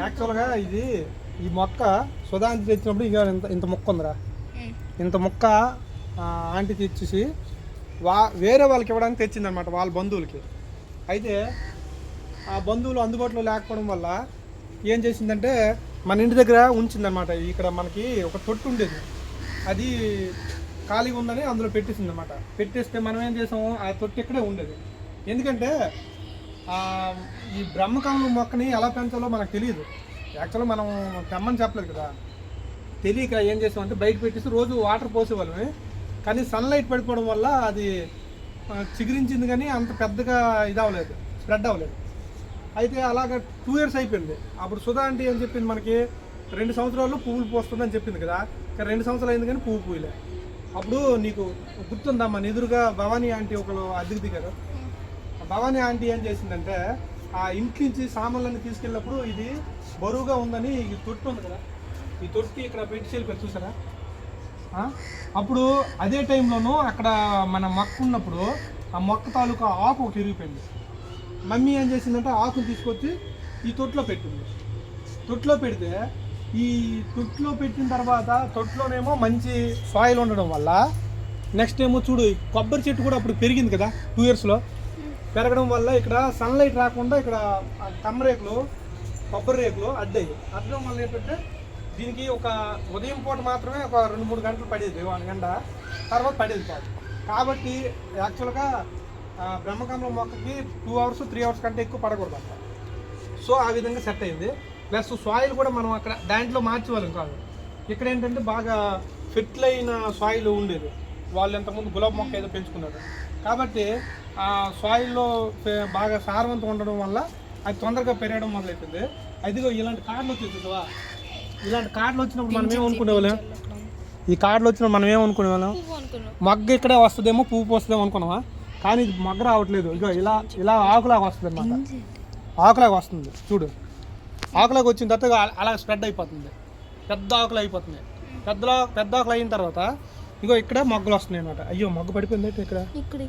యాక్చువల్గా ఇది ఈ మొక్క సుధాంతి తెచ్చినప్పుడు ఇక ఇంత ఇంత మొక్క ఉందిరా. ఇంత మొక్క ఆంటీ తెచ్చేసి వా వేరే వాళ్ళకి ఇవ్వడానికి తెచ్చిందనమాట వాళ్ళ బంధువులకి. అయితే ఆ బంధువులు అందుబాటులో లేకపోవడం వల్ల ఏం చేసిందంటే మన ఇంటి దగ్గర ఉంచిందనమాట ఇక్కడ మనకి ఒక తొట్టు ఉండేది. అది ఖాళీగా ఉందని అందులో పెట్టేసింది అనమాట పెట్టేస్తే మనం ఏం చేసాము? ఆ తొట్టు ఇక్కడే ఉండేది. ఎందుకంటే ఈ బ్రహ్మకమలం మొక్కని ఎలా పెంచాలో మనకు తెలియదు. యాక్చువల్గా మనం తెమ్మని చెప్పలేదు కదా. తెలియక ఏం చేసామంటే బయట పెట్టేసి రోజు వాటర్ పోసేవాళ్ళమే. కానీ సన్లైట్ పడిపోవడం వల్ల అది చిగురించింది కానీ అంత పెద్దగా ఇది అవ్వలేదు స్ప్రెడ్ అవ్వలేదు. అయితే అలాగ టూ ఇయర్స్ అయిపోయింది. అప్పుడు సుధా ఆంటీ అని చెప్పింది మనకి రెండు సంవత్సరాల్లో పువ్వులు పోస్తుందని చెప్పింది కదా. కానీ రెండు సంవత్సరాలు అయింది కానీ పువ్వు పూయలే. అప్పుడు నీకు గుర్తుందా మన ఎదురుగా భవానీ ఆంటీ ఒకరు అద్దెకి దిగారు భవానీ ఆంటీ ఏం చేసిందంటే ఆ ఇంటి నుంచి సామాన్లను తీసుకెళ్ళినప్పుడు ఇది బరువుగా ఉందని ఈ తొట్టి ఉంది కదా ఈ తొట్టి ఇక్కడ పెట్టి వెళ్ళిపోయి చూసారా? అప్పుడు అదే టైంలోనూ అక్కడ మన మొక్క ఉన్నప్పుడు ఆ మొక్క తాలూకా ఆకు ఒకటి ఇరిగిపోయింది. మమ్మీ ఏం చేసిందంటే ఆకును తీసుకొచ్చి ఈ తొట్టిలో పెట్టింది. తొట్టిలో పెడితే ఈ తొట్టిలో పెట్టిన తర్వాత తొట్లోనేమో మంచి సాయిల్ ఉండడం వల్ల నెక్స్ట్ ఏమో చూడు కొబ్బరి చెట్టు కూడా అప్పుడు పెరిగింది కదా టూ ఇయర్స్లో పెరగడం వల్ల ఇక్కడ సన్లైట్ రాకుండా ఇక్కడ ఆ రేకులు కొబ్బరి రేకులు అడ్డాయి. అడ్డడం వల్ల ఏంటంటే దీనికి ఒక ఉదయం పూట మాత్రమే ఒక రెండు మూడు గంటలు పడేది వన్ గంట. తర్వాత పడేది కాదు. కాబట్టి యాక్చువల్గా బ్రహ్మకమల మొక్కకి టూ అవర్స్ త్రీ అవర్స్ కంటే ఎక్కువ పడకూడదు అంట. సో ఆ విధంగా సెట్ అయింది. ప్లస్ సాయిల్ కూడా మనం అక్కడ దాంట్లో మార్చేవాళ్ళం కాదు. ఇక్కడ ఏంటంటే బాగా ఫిట్ అయిన సాయిల్ ఉండేది. వాళ్ళు ఇంతకుముందు గులాబీ మొక్క ఏదో పెంచుకున్నారు. కాబట్టి ఆ సాయిల్లో బాగా సారవంతం ఉండడం వల్ల అది తొందరగా పెరగడం మొదలైతుంది అదిగో ఇలాంటి కార్డులు వచ్చేది చూసావా? ఇలాంటి కార్డులు వచ్చినప్పుడు మనం ఏమనుకునేవాళ్ళం ఈ కార్డులు వచ్చినప్పుడు మనం పువ్వు అనుకున్నావు మొగ్గ ఇక్కడే వస్తుందేమో పువ్వు పోస్తుందేమో అనుకున్నావా? కానీ ఇది మొగ్గ రావట్లేదు. ఇగో ఇలా ఇలా ఆకులాగా వస్తుంది అనమాట ఆకులాగా వస్తుంది. చూడు. ఆకులాగా వచ్చిన తర్వాత అలా స్ప్రెడ్ అయిపోతుంది. పెద్ద ఆకులు అయిపోతుంది పెద్ద పెద్ద ఆకులు అయిన తర్వాత ఇగో ఇక్కడ మొగ్గలు వస్తున్నాయి అనమాట అయ్యో మొగ్గ పడిపోయింది ఇక్కడ? ఇక్కడ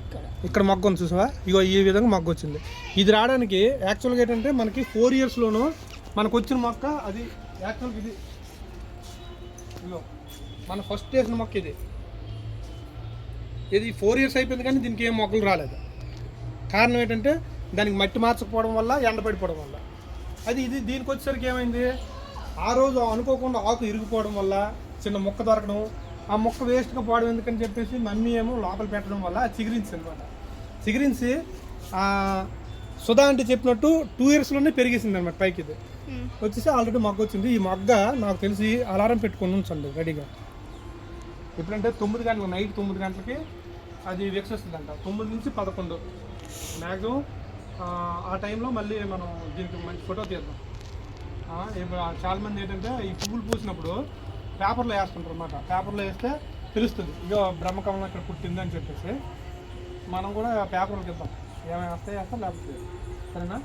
ఇక్కడ. మొగ్గ ఉంది చూసావా? ఇగో ఈ విధంగా మొగ్గ వచ్చింది. ఇది రావడానికి యాక్చువల్గా ఏంటంటే మనకి ఫోర్ ఇయర్స్లోనూ మనకు వచ్చిన మొక్క అది యాక్చువల్గా ఇది. ఇగో మన ఫస్ట్ వేసిన మొక్క ఇది. ఇది ఫోర్ ఇయర్స్ అయిపోయింది కానీ దీనికి ఏం మొక్కలు రాలేదు. కారణం ఏంటంటే దానికి మట్టి మార్చకపోవడం వల్ల ఎండ పడిపోవడం వల్ల. అది ఇది దీనికి వచ్చేసరికి ఏమైంది? ఆ రోజు అనుకోకుండా ఆకు ఇరిగిపోవడం వల్ల చిన్న మొక్క దొరకడం ఆ మొక్క వేస్ట్గా పోవడం ఎందుకని చెప్పేసి మమ్మీ ఏమో లోపల పెట్టడం వల్ల చిగురించింది అనమాట చిగురించి ఆ, సుధా అంటే చెప్పినట్టు టూ ఇయర్స్లోనే పెరిగేసింది అనమాట పైకి ఇది. వచ్చేసి ఆల్రెడీ మొగ్గ వచ్చింది. ఈ మొగ్గ నాకు తెలిసి అలారం పెట్టుకొని ఉంచండి రెడీగా ఎప్పుడంటే తొమ్మిది గంటలకు నైట్ తొమ్మిది గంటలకి అది వికసిస్తుందంట తొమ్మిది నుంచి పదకొండు. మ్యాక్సిమం ఆ టైంలో మళ్ళీ మనం దీనికి మంచి ఫోటో తీద్దాం. ఆ, ఇప్పుడు ఆ చాలా మంది ఏంటంటే ఈ పువ్వులు పూసినప్పుడు పేపర్లో వేస్తుంటారు అనమాట పేపర్లో వేస్తే తెలుస్తుంది. ఇగో బ్రహ్మకమలం ఇక్కడ పుట్టింది అని చెప్పేసి మనం కూడా పేపర్లోకి ఇద్దాం. ఏమైనా వస్తే వేస్తాం లేకపోతే సరేనా?